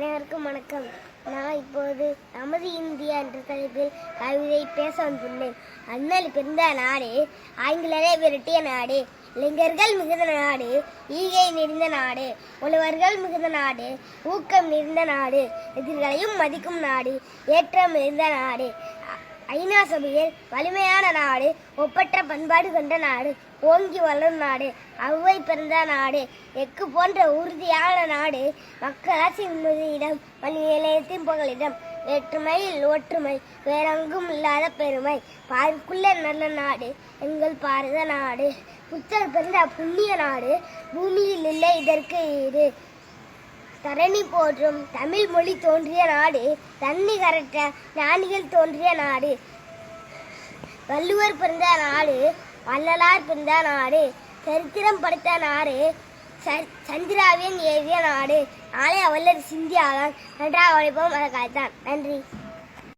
அனைவருக்கும் வணக்கம். நான் இப்போது நமது இந்தியா என்ற தலைப்பில் கவிதை பேச வந்துள்ளேன். அண்ணல் பிறந்த நாடு ஆங்கிலேயரை விரட்டிய நாடு இளைஞர்கள் மிகுந்த நாடு ஈகை நிறைந்த நாடு உழவர்கள் மிகுந்த நாடு ஊக்கம் நிறைந்த நாடு எதிர்களையும் மதிக்கும் நாடு ஏற்றம் நிறைந்த நாடு ஐநா சபையில் வலிமையான நாடு ஒப்பற்ற பண்பாடு கொண்ட நாடு ஓங்கி வளரும் நாடு அவ்வை பிறந்த நாடு எக்கு போன்ற உறுதியான நாடு மக்களாட்சி இடம் மணி நிலையத்தின் வேற்றுமையில் ஒற்றுமை வேறெங்கும் இல்லாத பெருமை பார்க்குள்ள நல்ல நாடு எங்கள் பாரத நாடு புத்தர் பிறந்த புண்ணிய நாடு பூமியில் இல்லை இதற்கு ஈடு. தரணி போற்றும் தமிழ் மொழி தோன்றிய நாடு தண்ணி கரட்ட ஞானிகள் தோன்றிய நாடு. வள்ளுவர் பிறந்த நாடு வள்ளலார் பிறந்த நாடு. சரித்திரம் படைத்த நாடு ச- சந்திராவியன் ஏவிய நாடு. நாளை வல்லர் சிந்தியாதான் நன்றாக உழைப்போம் அதை காய்த்தான். நன்றி.